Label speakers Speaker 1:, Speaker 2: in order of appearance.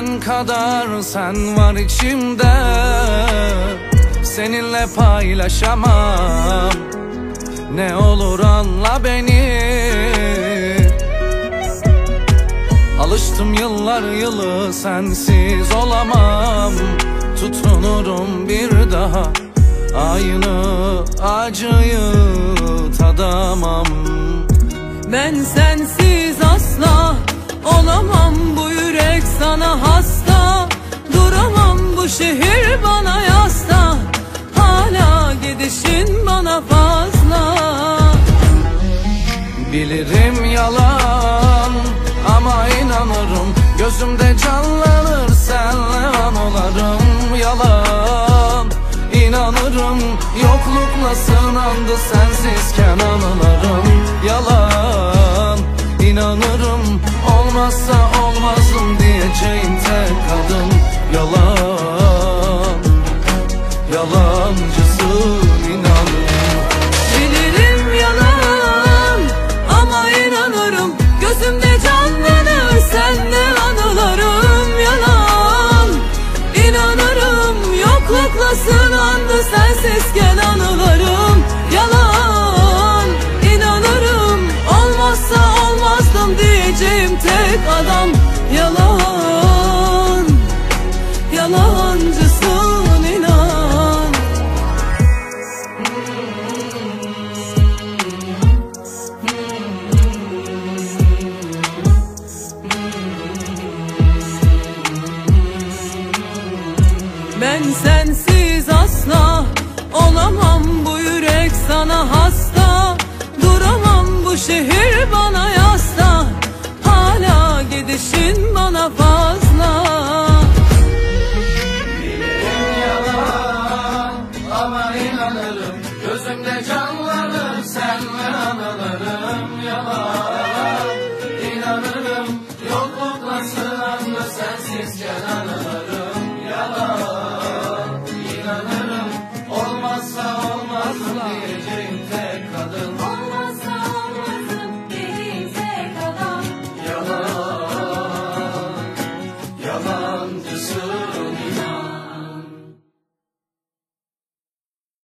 Speaker 1: ben kadar sen var içimde. Seninle paylaşamam. Ne olur anla beni. Alıştım yıllar yılı sensiz olamam. Tutunurum bir daha. Aynı acıyı tadamam.
Speaker 2: Ben sensiz asla olamam şehir bana yasta Hala gidişin bana fazla.
Speaker 1: Bilirim yalan ama inanırım Gözümde canlanır senle an olarım yalan. İnanırım yoklukla sınandı sensizken anılarım Yalan. İnanırım olmazsa Yalancısın inan.
Speaker 2: Ben sensiz asla olamam bu yürek sana hasta Yalan İnanırım olmazsa olmazım diyeceğim tek kadın Olmazsa olmazım dediğim tek adam Yalan, yalancısın